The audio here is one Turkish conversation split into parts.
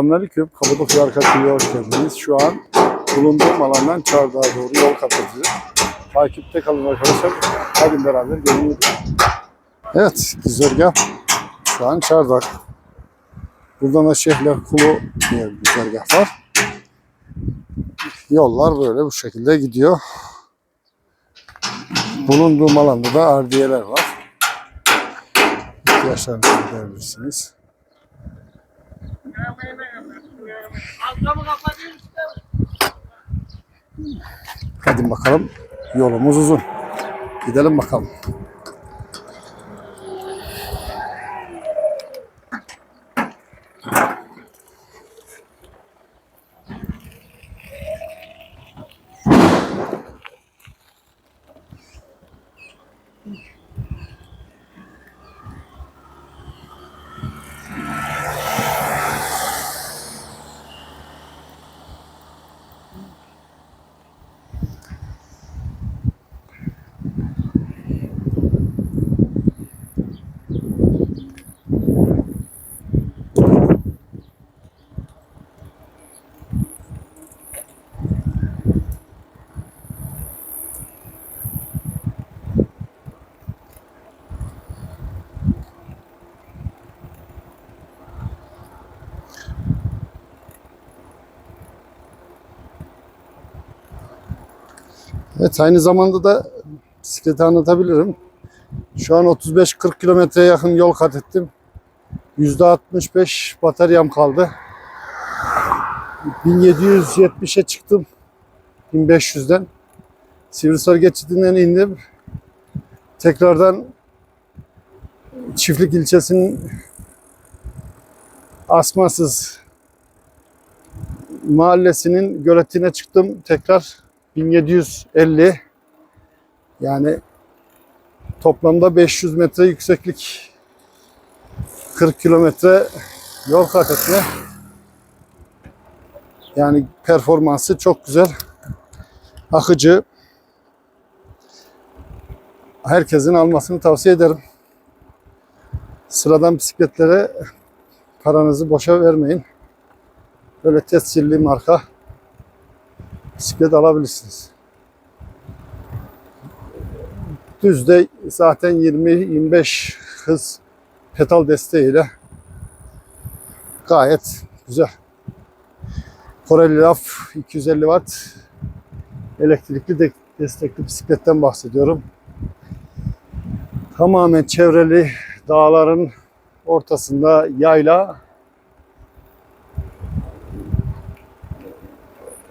Selamünaleyküm. Kapadokya Arka Köyü'ye hoş geldiniz. Şu an bulunduğum alandan Çardağ'a doğru yol edeceğiz. Takipte kalın arkadaşlar. Hadi beraber gidelim. Evet, güzergah. Şu an Çardak. Buradan da Şehler Kulu diye güzergah var. Yollar böyle bu şekilde gidiyor. Bulunduğum alanda da ardiyeler var. İhtiyaçlarınızı gidebilirsiniz. Hadi bakalım. Yolumuz uzun. Gidelim bakalım. Evet aynı zamanda da bisikleti anlatabilirim. Şu an 35-40 kilometreye yakın yol kat ettim. %65 bataryam kaldı. 1770'e çıktım. 1500'den. Sivrisar geçidinden indim. Tekrardan Çiftlik ilçesinin Asmasız mahallesinin göletine çıktım. Tekrar 1750 yani toplamda 500 metre yükseklik 40 kilometre yol kat etme. Yani performansı çok güzel. Akıcı. Herkesin almasını tavsiye ederim. Sıradan bisikletlere paranızı boşa vermeyin. Böyle tescilli marka bisiklet alabilirsiniz. Düzde zaten 20-25 hız pedal desteğiyle gayet güzel. Corelli Laf 250 watt elektrikli de destekli bisikletten bahsediyorum. Tamamen çevreli dağların ortasında yayla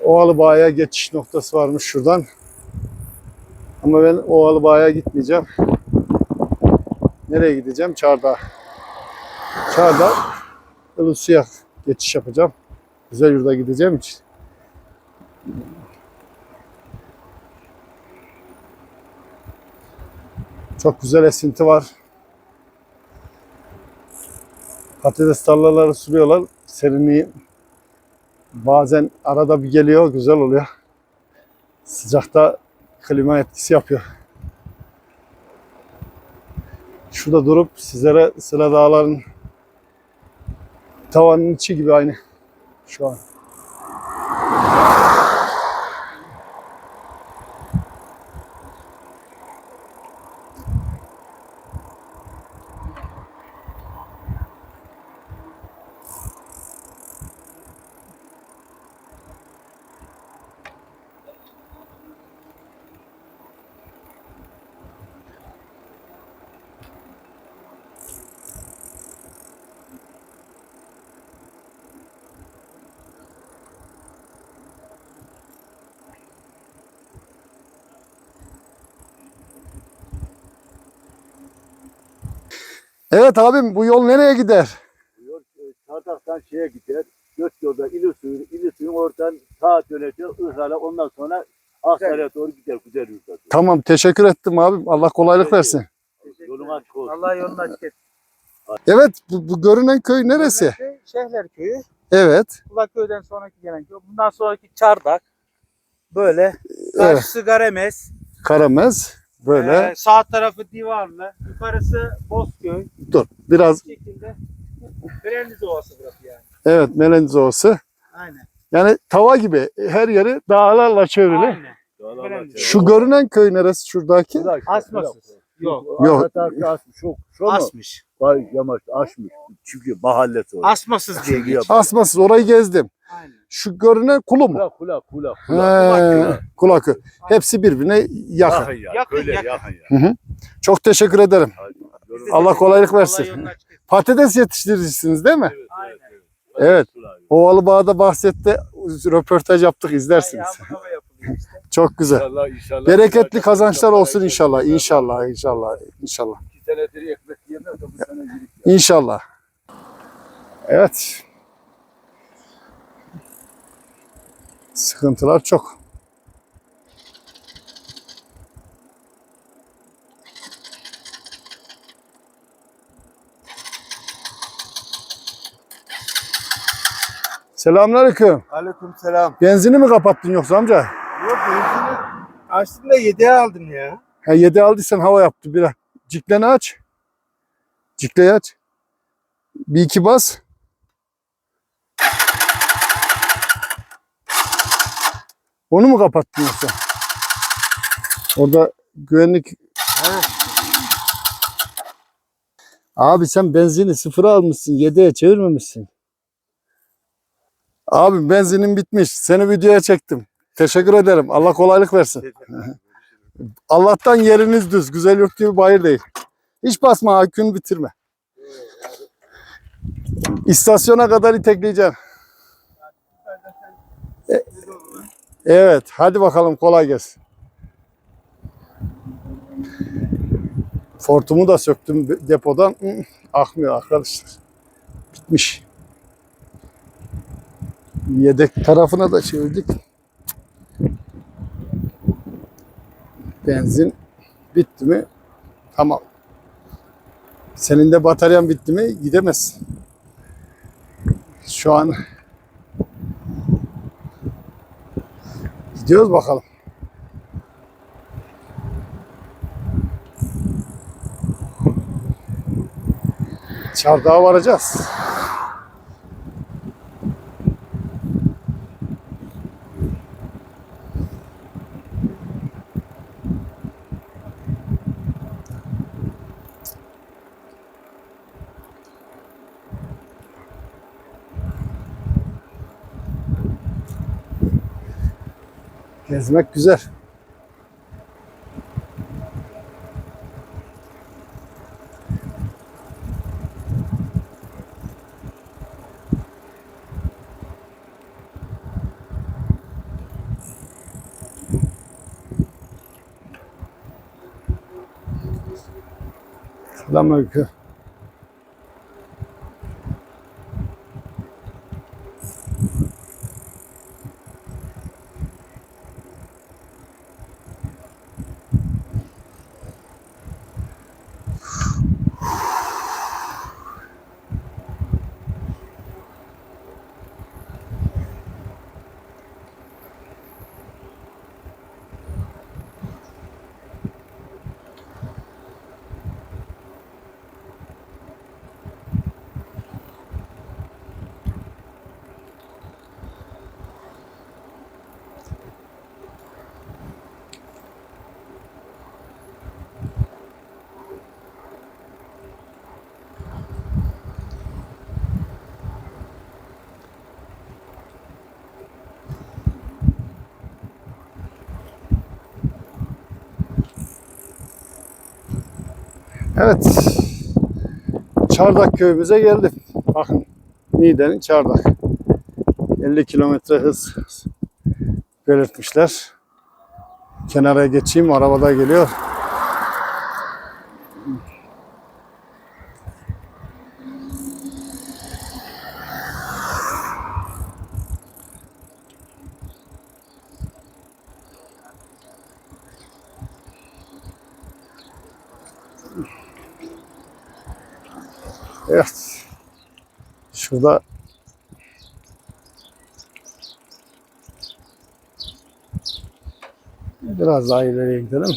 Ovalı Bağ'a geçiş noktası varmış şuradan. Ama ben Ovalı Bağ'a gitmeyeceğim. Nereye gideceğim? Çardağ. Çardağ Ilısu'ya geçiş yapacağım. Güzel yurda gideceğim için. Çok güzel esinti var. Patates tarlaları sürüyorlar. Serinliği bazen arada bir geliyor, güzel oluyor. Sıcakta klima etkisi yapıyor. Şurada durup sizlere Sıla Dağları'nın tavanın içi gibi aynı şu an. Evet abim bu yol nereye gider? Yol e, Çardak'tan şeye gider. Göt yolda İlisuyun, İlisuyun oradan sağa dönecek Ihlal'a ondan sonra Aksaray'a doğru gider Güzel Yurt'a. Tamam teşekkür ettim abim. Allah kolaylık Peki. versin. Yolun açık olsun. Allah yolunu açık etsin. Evet bu, bu görünen köy neresi? Şehler köyü. Evet. Kulaköy'den sonraki gelen köy. Bundan sonraki Çardak. Böyle. Evet. Karşısı Garemez. Karamez. Böyle. Ee, sağ tarafı Divarlı. Yukarısı Bozköy. Dur biraz Bu şekilde. Ovası burası yani. Evet Melendez Ovası. Aynen. Yani tava gibi her yeri dağlarla çevrili. Aynen. Şu görünen köy neresi şuradaki? Asmasız. Yok. Yok. Yok. Asmış. Şu, şu mu? Asmış. Vay yamaç aşmış. Çünkü mahallesi o. Asmasız diye geçiyor. Asmasız orayı gezdim. Aynen. Şu görünen kulu mu? Kula kula kula kula. He, Kulakı. Hepsi birbirine yakın. Yakın ya. Yakın, Köyle yakın. yakın ya. Çok teşekkür ederim. Allah kolaylık versin. Patates yetiştiricisiniz değil mi? Evet, evet, evet. Evet. Ovalı Bağ'da bahsette röportaj yaptık izlersiniz. Çok güzel. İnşallah, inşallah. Bereketli kazançlar olsun inşallah. İnşallah, inşallah, inşallah. İki senedir ekmek yiyemez de bu sene yedik. İnşallah. Evet. Sıkıntılar çok. Selamünaleyküm. Aleyküm selam. Benzini mi kapattın yoksa amca? Yok benzini açtım da 7'ye aldım ya. Ha 7 aldıysan hava yaptı biraz. Cikleni aç. Cikleyi aç. Bir iki bas. Onu mu kapattın yoksa? Orada güvenlik... Abi sen benzini sıfıra almışsın. 7'ye çevirmemişsin. Abi benzinin bitmiş. Seni videoya çektim. Teşekkür ederim. Allah kolaylık versin. Allah'tan yeriniz düz. Güzel yurt gibi bayır değil. Hiç basma akün bitirme. İstasyona kadar itekleyeceğim. E- Evet. Hadi bakalım kolay gelsin. Fortumu da söktüm depodan. Hı, Akmıyor arkadaşlar. Bitmiş. Yedek tarafına da çevirdik. Benzin bitti mi? Tamam. Senin de bataryan bitti mi? Gidemezsin. Şu an gidiyoruz bakalım. Çardağa varacağız. Gezmek güzel. Selamünaleyküm. Evet. Çardak köyümüze geldim. Bakın Niğde'nin Çardak. 50 kilometre hız belirtmişler. Kenara geçeyim arabada geliyor. Evet. Şurada biraz daha ileriye gidelim.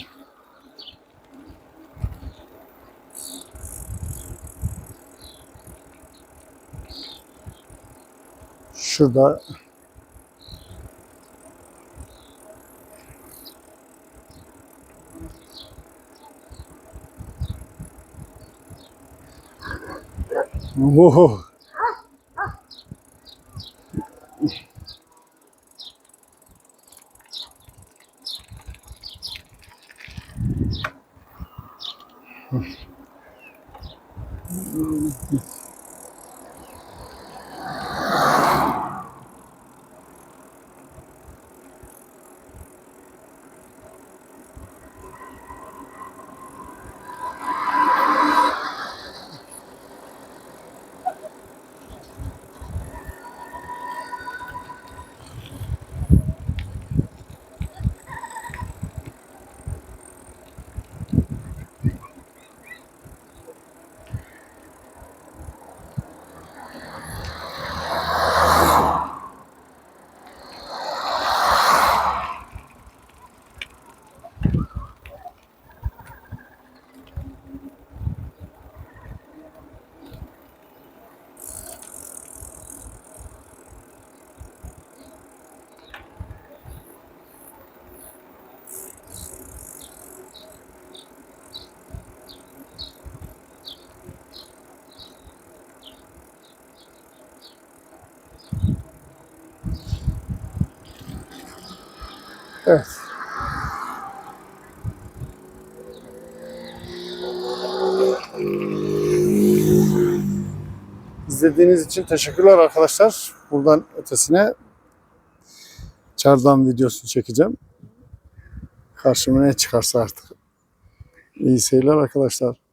Şurada 哦。吼！啊！嗯。嗯嗯。Evet. İzlediğiniz için teşekkürler arkadaşlar. Buradan ötesine çardan videosu çekeceğim. Karşıma ne çıkarsa artık. İyi seyirler arkadaşlar.